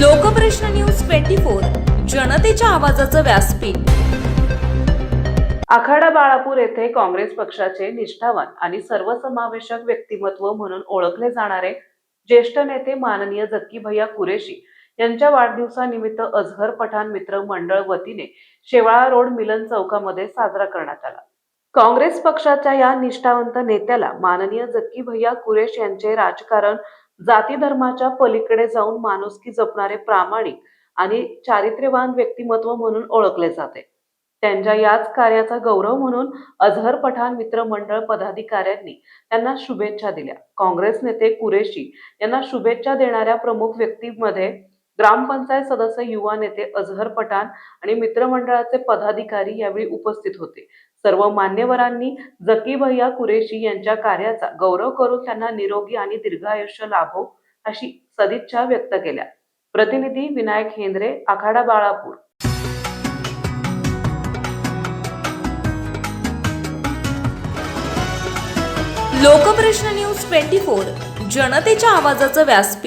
Lokprashna news twenty four जनतेच्या आवाजाचं व्यासपीठ. आखाडा बाळापूर येथे काँग्रेस पक्षाचे निष्ठावान आणि सर्वसमावेशक व्यक्तिमत्व म्हणून ओळखले जाणारे ज्येष्ठ नेते माननीय जक्की भैया कुरेशी यांच्या वाढदिवसानिमित्त अझहर पठाण मित्र मंडळ वतीने शेवाळा रोड मिलन चौकामध्ये साजरा करण्यात आला. काँग्रेस पक्षाच्या या निष्ठावंत नेत्याला माननीय जक्की भैया कुरेश यांचे राजकारण जाती धर्माच्या पलीकडे जाऊन माणुसकी जपणारे प्रामाणिक आणि चारित्र्यवान व्यक्तिमत्व म्हणून ओळखले जाते. त्यांच्या याच कार्याचा गौरव म्हणून अझहर पठाण मित्र मंडळ पदाधिकाऱ्यांनी त्यांना शुभेच्छा दिल्या. काँग्रेस नेते कुरेशी यांना शुभेच्छा देणाऱ्या प्रमुख व्यक्तीमध्ये ग्रामपंचायत सदस्य युवा नेते अझहर पठाण आणि मित्रमंडळाचे पदाधिकारी यावेळी उपस्थित होते. सर्व मान्यवरांनी जकी भैया कुरेशी यांच्या कार्याचा गौरव करून त्यांना निरोगी आणि दीर्घायुष्य लाभो अशी सदिच्छा व्यक्त केल्या. प्रतिनिधी Vinayak Hendre Akhada Balapur. Lokprashna news twenty four जनतेच्या आवाजाचं व्यासपीठ.